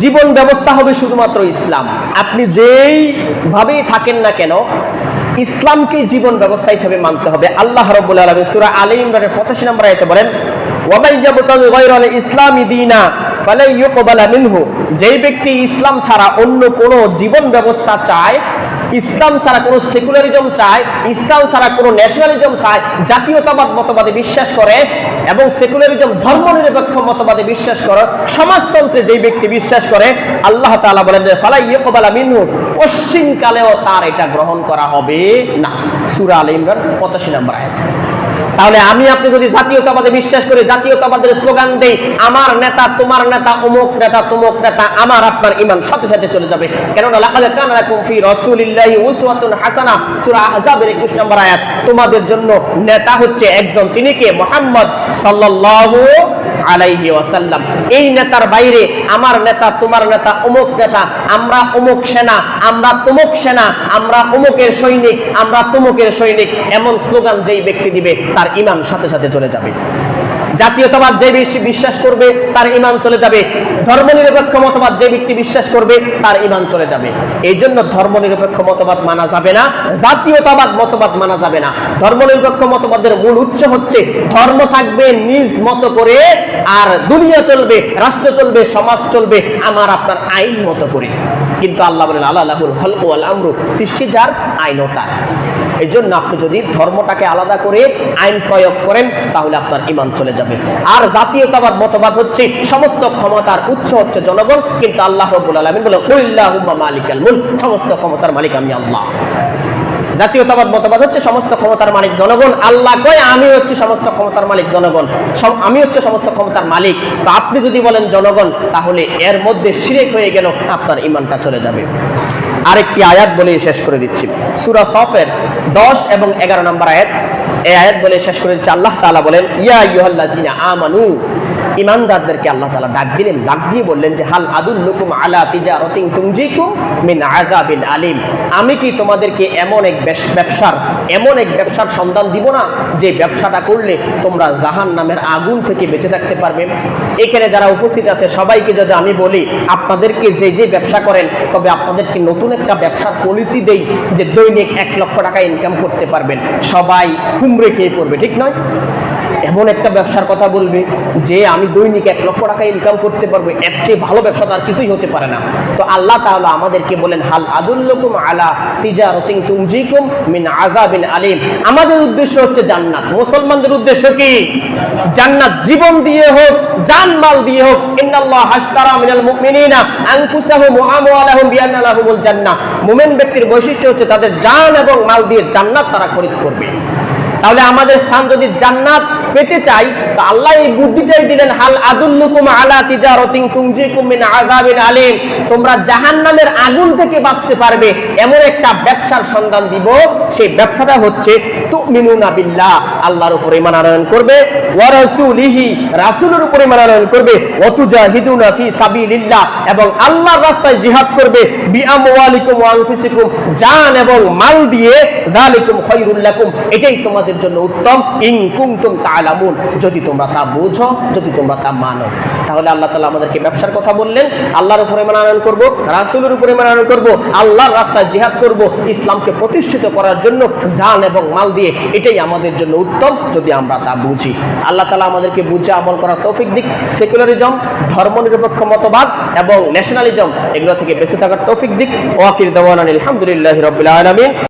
জীবন ব্যবস্থা হবে শুধুমাত্র ইসলাম। আপনি যেই ভাবেই থাকেন না কেন, ইসলামকে জীবন ব্যবস্থা হিসেবে মানতে হবে। আল্লাহ রব্বুল আলম সুরা আলী ইমরানের 85 নম্বর আয়তে বলেন ইসলামী দিনা ফলে মিনহু। যেই ব্যক্তি ইসলাম ছাড়া অন্য কোনো জীবন ব্যবস্থা চায় ইসলাম ছাড়া কোনো সেকুলারিজম চায়, ইসলাম ছাড়া কোনো ন্যাশনালিজম চায়, জাতীয়তাবাদ, মতবাদে বিশ্বাস করে এবং সেকুলারিজম, ধর্মনিরপেক্ষ মতবাদে বিশ্বাস করে, সমাজতন্ত্রে যেই ব্যক্তি বিশ্বাস করে, আল্লাহ তালা বলেন যে, ফালাই ইয়কবালা মিনহু। পশ্চিম কালেও তার এটা গ্রহণ করা হবে না। সুরা আল ইমরান 85 নম্বর আয়াত। তাহলে আমি আপনি যদি জাতীয়তাবাদে বিশ্বাস করি, জাতীয়তাবাদের স্লোগান দেই, আমার নেতা, তোমার নেতা, অমুক নেতা, তমুক নেতা, আমার, আপনার ইমান সাথে সাথে চলে যাবে। কেননা লাকাদ কানা লাকুম ফি উসওয়াতুন হাসানা, সূরা আহজাবের 21 নম্বর আয়াত। তোমাদের জন্য নেতা হচ্ছে একজন, তিনি কে? মুহাম্মদ সাল্লাল্লাহু আলাইহি ওয়াসাল্লাম। এই নেতার বাইরে আমার নেতা, তোমার নেতা, অমুক নেতা, আমরা অমুক সেনা, আমরা তমুক সেনা, আমরা অমুকের সৈনিক, আমরা তমুকের সৈনিক, এমন স্লোগান যেই ব্যক্তি দিবে, তার ইমান সাথে সাথে চলে যাবে। জাতীয়তাবাদ যে বেশি বিশ্বাস করবে, তার ইমান চলে যাবে। ধর্মনিরপেক্ষ মতবাদ যে ব্যক্তি বিশ্বাস করবে, তার ইমান চলে যাবে। এই জন্য ধর্মনিরপেক্ষ মতবাদ মানা যাবে না, জাতীয়তাবাদ মতবাদ মানা যাবে না। ধর্মনিরপেক্ষ মতবাদের মূল উৎস হচ্ছে, ধর্ম থাকবে নিজ মতো করে, আর দুনিয়া চলবে, রাষ্ট্র চলবে, সমাজ চলবে, আমার আপনার আইন মতো করে। কিন্তু আল্লাহ বলেন আল্লাহ আল্লাহুল খলক ওয়াল আমরু সৃষ্টি যার আইনও তার। এই জন্য আপনি যদি ধর্মটাকে আলাদা করে আইন প্রয়োগ করেন, তাহলে আপনার ইমান চলে যাবে। আর জাতীয়তাবাদ মতবাদ হচ্ছে, সমস্ত ক্ষমতার উৎস হচ্ছে জনগণ, কিন্তু আল্লাহ সমস্ত ক্ষমতার মালিক আমি আল্লাহ। জাতীয়তাবাদ মতবাদ হচ্ছে, সমস্ত ক্ষমতার মালিক জনগণ, আল্লাহ কয়, আমি হচ্ছে সমস্ত ক্ষমতার মালিক জনগণ আমি হচ্ছে সমস্ত ক্ষমতার মালিক। তো আপনি যদি বলেন জনগণ, তাহলে এর মধ্যে শিরেক হয়ে গেল, আপনার ইমানটা চলে যাবে। আরেকটি আয়াত বলে শেষ করে দিচ্ছি। সুরা সফের দশ এবং এগারো নম্বর আয়াত এই আয়াত বলে শেষ করে দিচ্ছে। আল্লাহ তালা বলেন ইয়া ইহল্লা দিনা আমানু। ইমানদারদেরকে আল্লাহ তালা ডাক দিলেন, ডাক দিয়ে বললেন যে, হাল আদুল্লুকুম আলা তিজারাতিন তুনজিকুম মিন আযাবিন আলিম। আমি কি তোমাদেরকে এমন এক ব্যবসার, এমন এক ব্যবসার সন্ধান দিব না, যে ব্যবসাটা করলে তোমরা জাহান নামের আগুন থেকে বেঁচে থাকতে পারবে? এখানে যারা উপস্থিত আছে, সবাইকে যদি আমি বলি, আপনাদেরকে যে যে ব্যবসা করেন, তবে আপনাদেরকে নতুন একটা ব্যবসার পলিসি দেই, যে দৈনিক এক লক্ষ টাকা ইনকাম করতে পারবেন। সবাই হুমড়ে খেয়ে পড়বে, ঠিক নয়? এমন একটা ব্যবসার কথা বলবে যে আমি দৈনিক এক লক্ষ টাকা ইনকাম করতে পারব, এর চেয়ে ভালো ব্যবসা তো আর কিছুই হতে পারে না। তো আল্লাহ তাআলা আমাদেরকে বলেন, হাল আদুল্লুকুম আলা তিজারাতিন তুনজিকুম মিন আযাবিন আলিম। আমাদের উদ্দেশ্য হচ্ছে জান্নাত। মুসলমানদের উদ্দেশ্য কি? জান্নাত জীবন দিয়ে হোক জান মাল দিয়ে হোক। ইন্নাল্লাহ হাশতারা মিনাল মুমিনিনা আনফুসাহুম ওয়া আমওয়ালাহুম জান্নাহ। মুমিন ব্যক্তির বৈশিষ্ট্য হচ্ছে তাদের জান এবং মাল দিয়ে জান্নাত তারা খরিদ করবে। তাহলে আমাদের স্থান যদি জান্নাত পেতে চাই, তো আল্লাহ এই বুদ্ধিটাই দিলেন, হাল আদুল্লুকুম আলা তিজারাতিন তুনজিকুম মিন আযাবিন আলিম। তোমরা জাহান্নামের আগুন থেকে বাঁচতে পারবে। এমন একটা ব্যবসার সন্ধান দিব, সেই ব্যবসাটা হচ্ছে তুমিনুনা বিল্লাহ। আল্লাহর উপর ঈমান আনয়ন করবে, ওয়া রাসূলিহি, রাসূলের উপর ঈমান আনয়ন করবে, ওয়া তুজাহিদুনা ফি সাবিলিল্লাহ। এবং আল্লাহর রাস্তায় জিহাদ করবে, বিআমওয়ালিকুম ওয়া আনফুসিকুম, জান এবং মাল দিয়ে। যালিকুম খায়রুল লাকুম। এটাই তোমাদের জন্য উত্তম। ইন কুনতুম তাআলামুন। যদি তোমরা তা বুঝো, যদি তোমরা তা মানো। তাহলে আল্লাহ তাআলা আমাদেরকে ব্যবসার কথা বললেন। আল্লাহর উপরে মানায়ন করব, রাসূলের উপরে মানায়ন করব, আল্লাহর রাস্তায় জিহাদ করব, ইসলামকে প্রতিষ্ঠিত করার জন্য জান এবং মাল দিয়ে এটাই আমাদের জন্য উত্তম, যদি আমরা তা বুঝি। আল্লাহ তালা আমাদেরকে বুঝে আমল করার তৌফিক দিক। সেকুলারিজম, ধর্মনিরপেক্ষ মতবাদ এবং ন্যাশনালিজম এগুলো থেকে বেঁচে থাকার তৌফিক দিক। ওয়াকির দাওয়ান আলহামদুলিল্লাহি রাব্বিল আলামিন।